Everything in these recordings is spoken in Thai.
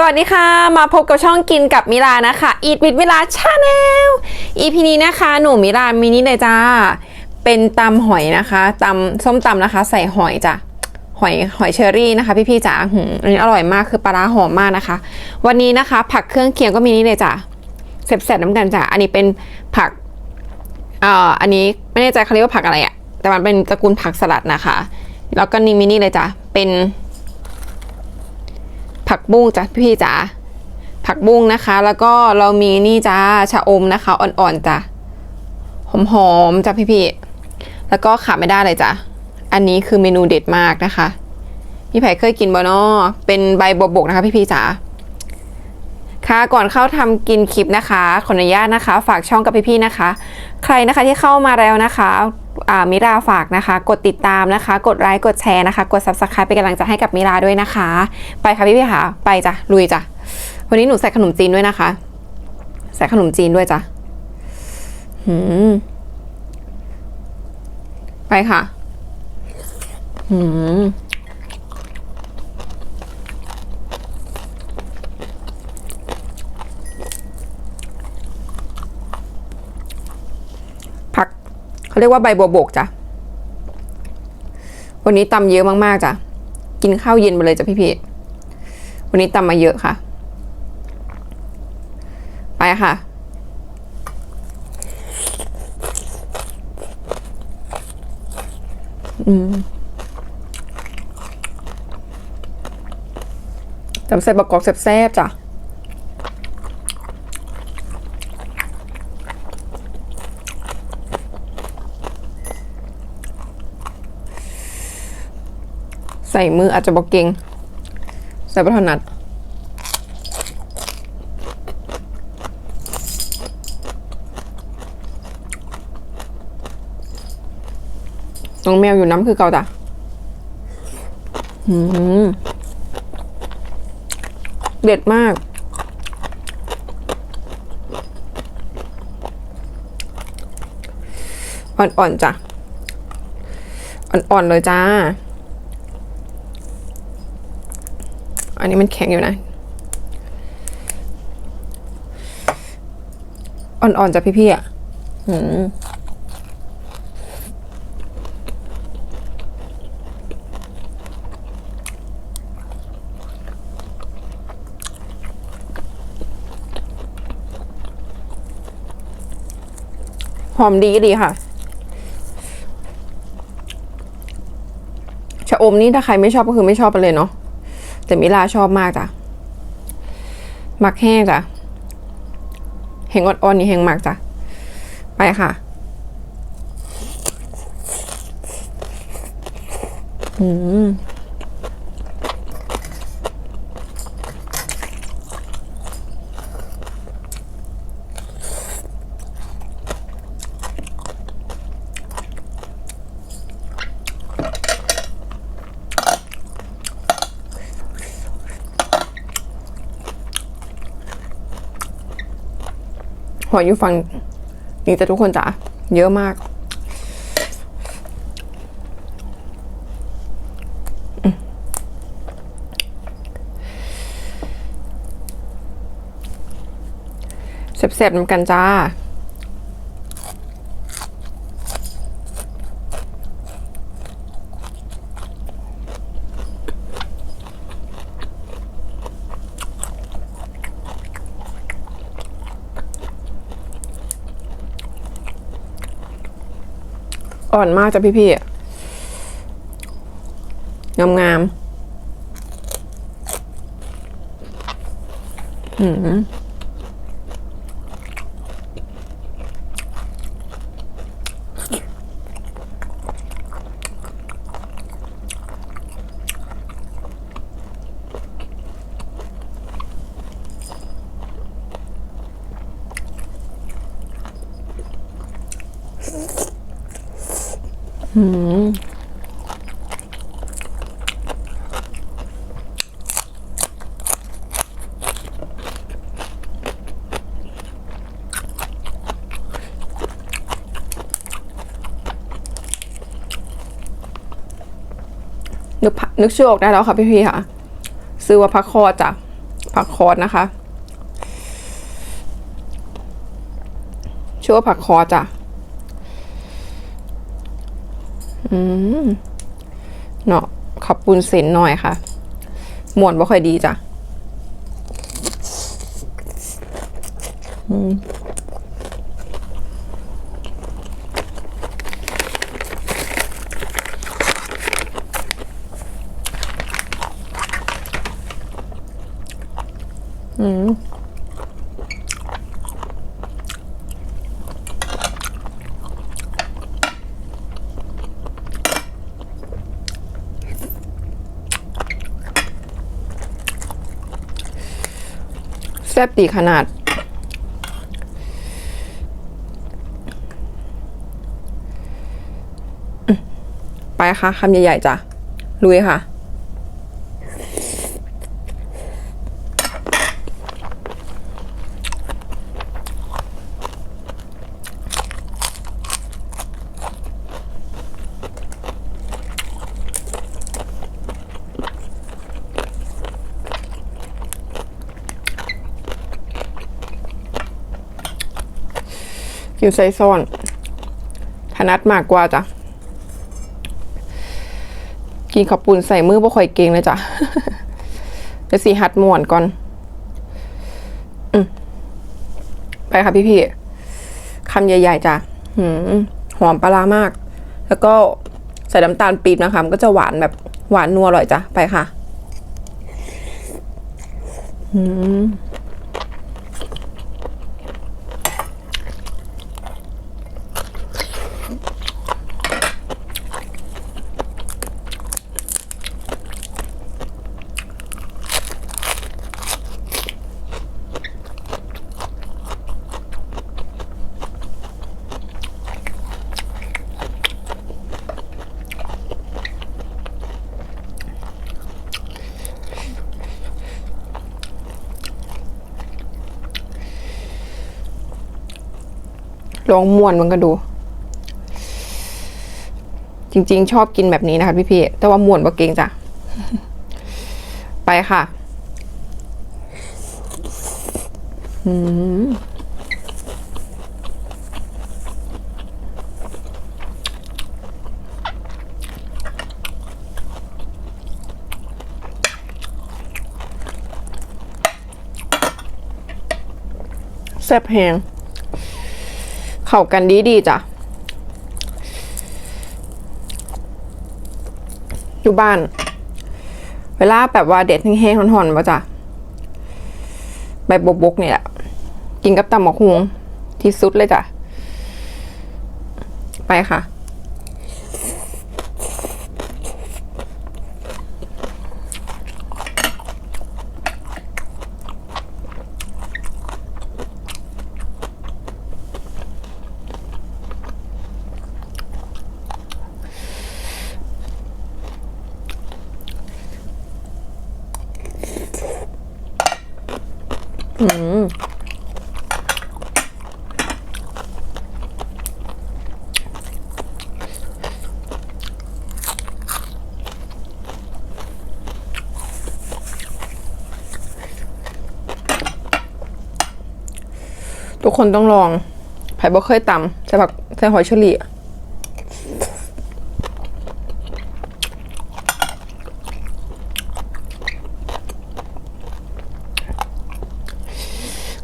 สวัสดีค่ะ มาพบกับช่องกินกับมิลานะคะ Eat with มิลาชาแนล EP นี้นะคะ หนูมิลามินิเลยจ้า เป็นตำหอยนะคะตำส้มตำนะคะ ใส่หอยจ้ะหอยหอยเชอรี่นะคะ พี่ๆจ๋าหืมอันนี้อร่อยมากคือปลาร้าหอมมากนะคะ วันนี้นะคะ ผักเครื่องเคียงก็มีนี่เลยจ้ะเสร็จๆน้ำกันจ้ะอันนี้เป็นผักเอ่ออันนี้ไม่แน่ใจเขาเรียกว่าผักอะไรอะแต่มันเป็นตระกูลผักสลัดนะคะ แล้วก็นี่มินิเลยจ้ะเป็น ผักบุ้งจ้ะพี่จ๋าผักบุ้งนะคะ แล้วก็เรามีนี่จ้าชะอมนะคะ อ่อนๆจ้ะหอมๆจ้ะพี่ๆแล้วก็ขาดไม่ได้เลยจ้ะอันนี้คือเมนูเด็ดมากนะคะพี่ไผ่เคยกินบ่เนอเป็นใบบัวบกนะคะ พี่ๆจ๋าค่ะก่อนเข้าทำกินคลิปนะคะ ขออนุญาตนะคะ ฝากช่องกับพี่ๆนะคะ ใครนะคะที่เข้ามาแล้วนะคะ มิราฝากนะคะ กดติดตามนะคะ กดไลค์กดแชร์นะคะ กด subscribe เป็นกำลังใจให้กับมิราด้วยนะคะ ไปค่ะพี่พี่ค่ะไปจ้ะลุยจ้ะวันนี้หนูใส่ขนมจีนด้วยนะคะ ใส่ขนมจีนด้วยจ้ะหืมไปค่ะหืม ผัก เขาเรียกว่าใบบัวบกจ้ะ วันนี้ตำเยอะมากๆจ้ะ กินข้าวเย็นไปเลยจ้ะพี่ๆวันนี้ตำมาเยอะค่ะ ไปค่ะจำใส่บะกอกแซ่บๆจ้ะ ส่มืออาจจะบอกเก่งใส่บัถนัดน้องแมวอยู่น้ำคือเกาจ้ะเด็ดมาก อ่อนๆจ้ะ อ่อนๆเลยจ้า อันนี้มันแข็งอยู่นะ อ่อนๆจากพี่ๆอะหืมหอมดีดีค่ะ ชะอมนี่ถ้าใครไม่ชอบก็คือไม่ชอบไปเลยเนาะ แต่มิลาชอบมากจ้ะมักแห้งจ้ะแห้งอ่อนๆนี่แห้งมากจ้ะไปค่ะ อืม หอยอยู่ฝั่งนี้แต่ทุกคนจ๋าเยอะมากอืมแซ่บๆน้ำกันจ้า อ่อนมากจ้ะพี่ๆงามงามๆอืม นึกนึกชื่อออกได้แล้วค่ะพี่ๆค่ะ ซื้อว่าพักคอจ้ะพักผักคอสนะคะชื่อว่าผักคอจ้ะอืมเนาะขับปุนเส้นหน่อยค่ะมวนบ่ค่อยดีจ้ะอืม ซ่บดีขนาด ไปค่ะคำใหญ่ๆจ้ะลุยค่ะ กินไส้ซ่อนถนัดมากกว่าจ้ะ กินขับปุ่นใส่มือบ่ค่อยเก่งเลยจ้ะไปสีหัดหมวนก่อนอไปค่ะพี่พี่ๆคำใหญ่ ๆจ้ะหอมปลารามาก แล้วก็ใส่น้ำตาลปี๊บนะคะมันก็จะหวานแบบหวานนัวอร่อยจ้ะ ไปค่ะ อืม ลองม่วนมันก็ดู จริง ๆ ชอบกินแบบนี้นะคะพี่พี่แต่ว่าม่วนบ่เก่งจ้ะ ไปค่ะ อืมแซ่บแหง เข้ากันดีดีๆจ้ะ อยู่บ้าน เวลาแบบว่าเด็ดแห้งๆหอนๆมาจ้ะใบบกๆเนี่ยกินกับตำหมกฮวงที่สุดเลยจ้ะ ไปค่ะ อืมทุกคนต้องลองไผ่บ่เคยตำใส่ผักใส่หอยเชอรี่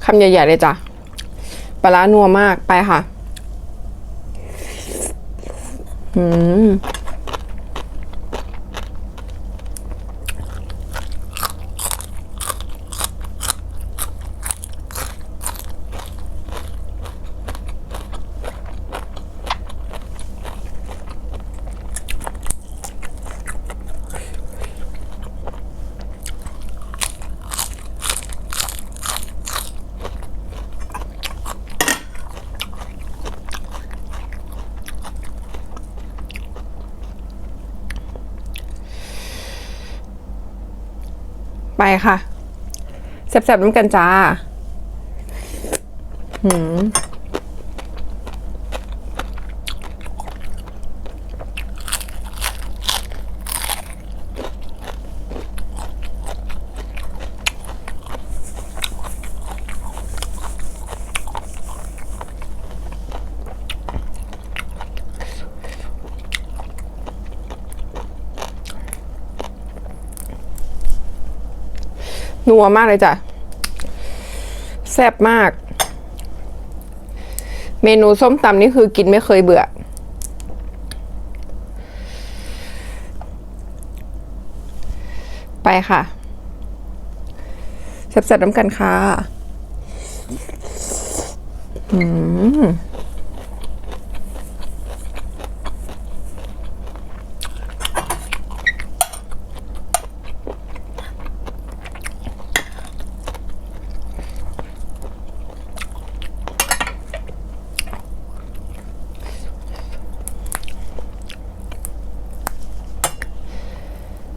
คำใหญ่ๆเลยจ้ะปลาร้านัวมากไปค่ะ อืม ไปค่ะแซ่บๆน้ำกันจ้าหืม นัวมากเลยจ้ะ แซ่บมาก เมนูส้มตำนี่คือกินไม่เคยเบื่อ ไปค่ะแซ่บๆน้ำกันค่ะ อืม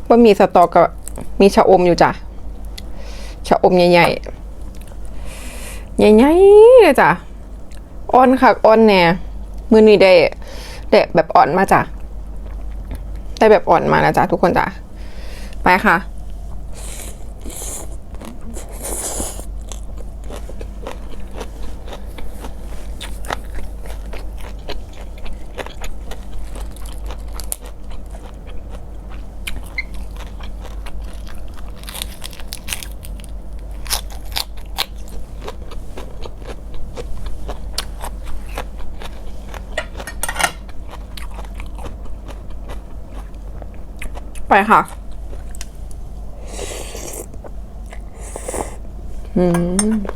ว่ามีสตอกกับมีชะอมอยู่จ้ะชะอมใหญ่ๆ ใหญ่ๆเลยจ้ะอ่อนค่ะอ่อนแน่มือนี้ได้ได้แบบอ่อนมาจ้ะได้แบบอ่อนมานะจ้ะทุกคนจ้ะไปค่ะ ไปค่ะ อืม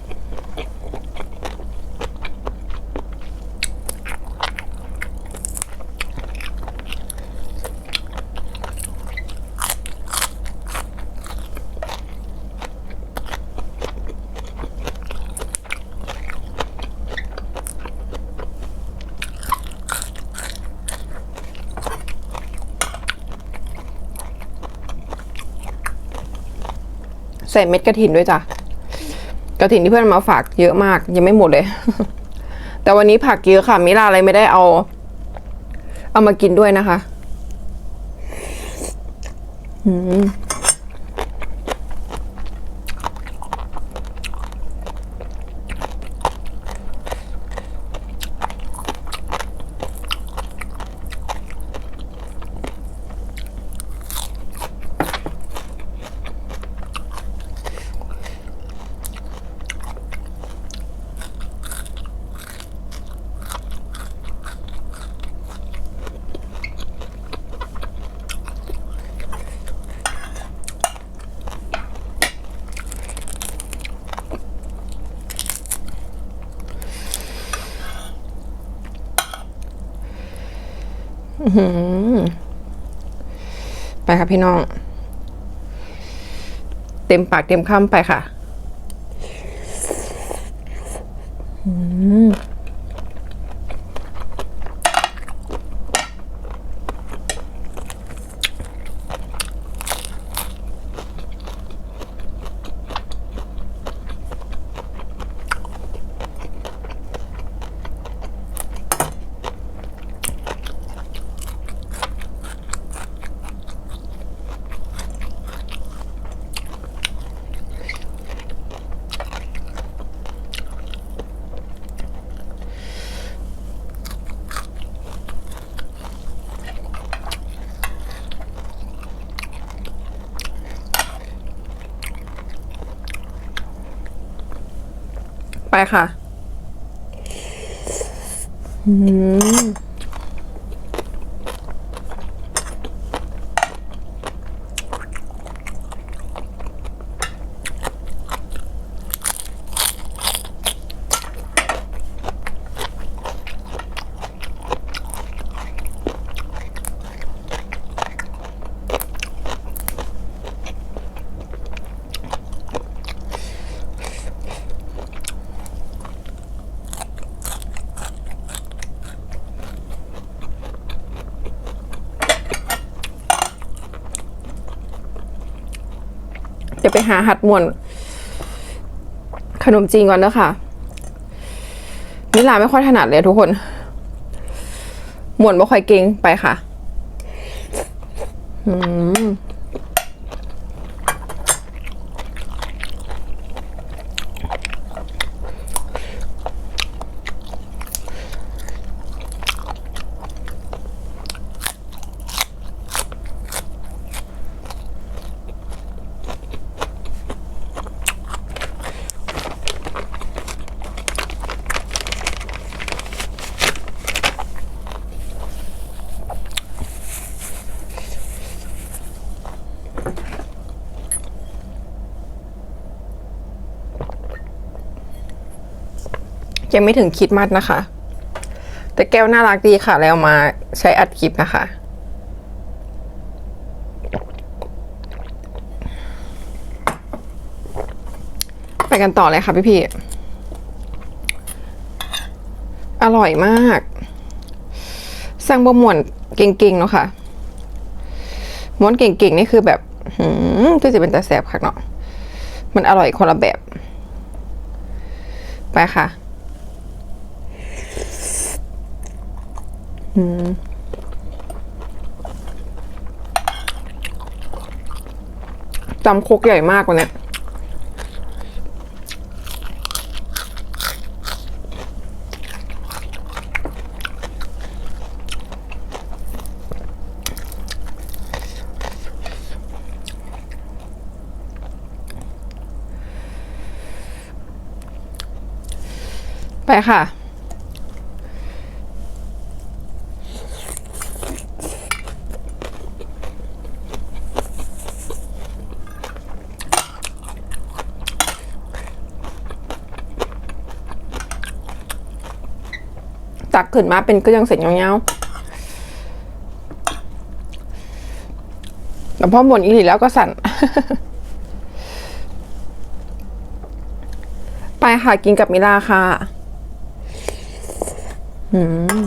ใส่เม็ดกระถินด้วยจ้ะกระถินที่เพื่อนมาฝากเยอะมาก ยังไม่หมดเลย แต่วันนี้ผักเยอะค่ะ มิลาอะไรไม่ได้เอา เอามากินด้วยนะคะ อืม ไปค่ะพี่น้อง เต็มปากเต็มคำไปค่ะ อืม ไปค่ะ อืม ยวไปหาหัดมวนขนมจีนก่อนเนอะค่ะนิลาไม่ค่อยถนัดเลยทุกคนหมวนไม่ค่อยเก่งไปค่ะ อืม ยังไม่ถึงคิดมัดนะคะ แต่แก้วน่ารักดีค่ะ แล้วมาใช้อัดคลิปนะคะ ไปกันต่อเลยค่ะพี่พี่อร่อยมากสร้างบ่ม่วนเก่งๆเนาะค่ะม้วนเก่งๆนี่คือแบบหืมก็จะเป็นตาแสบค่ะเนาะมันอร่อยคนละแบบ ไปค่ะ อืมจำโคกใหญ่มากกว่านี้ไปค่ะ ขึ้นมาเป็นก็ยังเสร็จเงาๆแต่พอหมดอีหลีแล้วก็สั่น ไปค่ะกินกับมิลาค่ะ อืม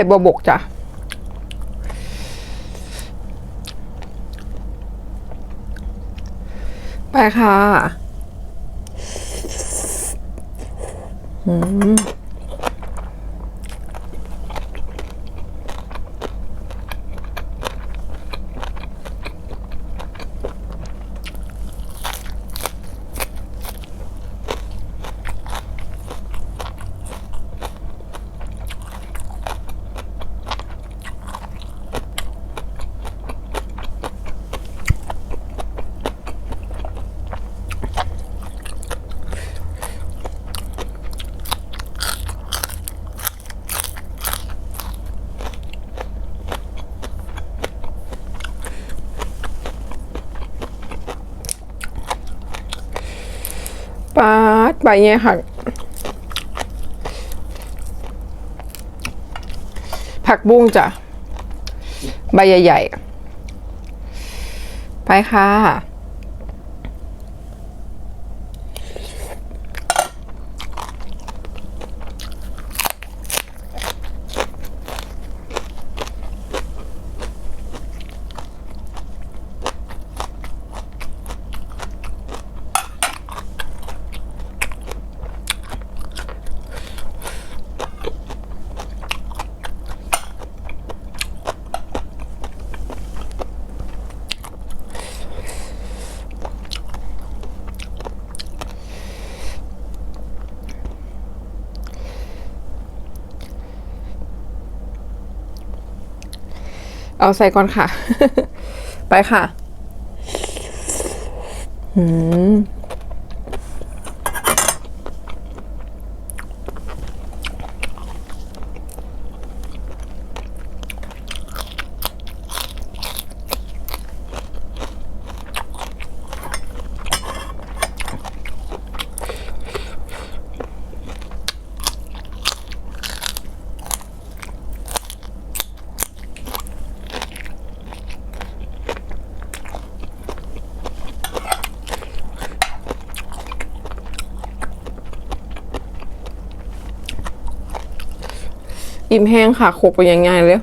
ใบบัวบกจ้ะไปค่ะ อืม ปา ดใบเนี้ยค่ะ ผักบุ้งจ้ะ ใบใหญ่ ๆ ไปค่ะ เอาใส่ก่อนค่ะ ไปค่ะ อืม อิ่มแห้งค่ะโขกไปยังไงเลย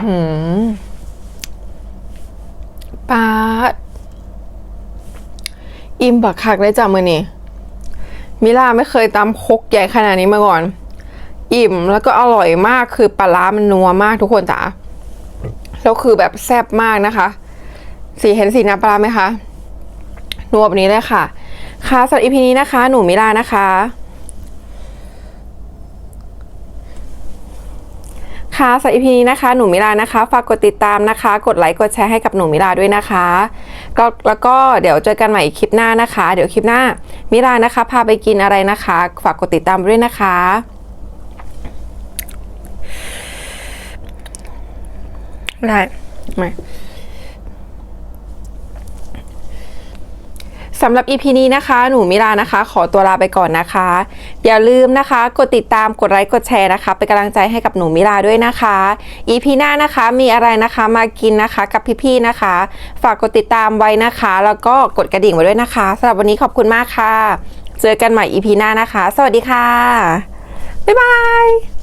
อ ปาดอิ่ มบักคักได้จ้ะมือนี่มิลาไม่เคยตำคกใหญ่ขนาดนี้มาก่อน อิ่มแล้วก็อร่อยมากคือปลาร้ามันนัวมากทุกคนจ๋าแล้วคือแบบแซ่บมากนะคะ สีเห็นสีน้ำปลาไหมคะนัวแบบนี้เลยค่ะค่ะสำหรับอีพีนี้นะคะ หนูมิลานะคะ ค่ะสำหรับ EP นี้นะคะ หนูมิลานะคะ ฝากกดติดตามนะคะ กดไลค์กดแชร์ให้กับหนูมิลาด้วยนะคะก็แล้วก็เดี๋ยวเจอกันใหม่คลิปหน้านะคะ เดี๋ยวคลิปหน้ามิลานะคะ พาไปกินอะไรนะคะ ฝากกดติดตามด้วยนะคะได้ม สำหรับ EP นี้นะคะ หนูมิลานะคะ ขอตัวลาไปก่อนนะคะ อย่าลืมนะคะ กดติดตามกดไลค์กดแชร์นะคะ เป็นกำลังใจให้กับหนูมิลาด้วยนะคะ EP หน้านะคะมีอะไรนะคะมากินนะคะกับพี่ๆนะคะ ฝากกดติดตามไว้นะคะ แล้วก็กดกระดิ่งไว้ด้วยนะคะสำหรับวันนี้ขอบคุณมากค่ะ เจอกันใหม่ EP หน้านะคะ สวัสดีค่ะบ๊ายบาย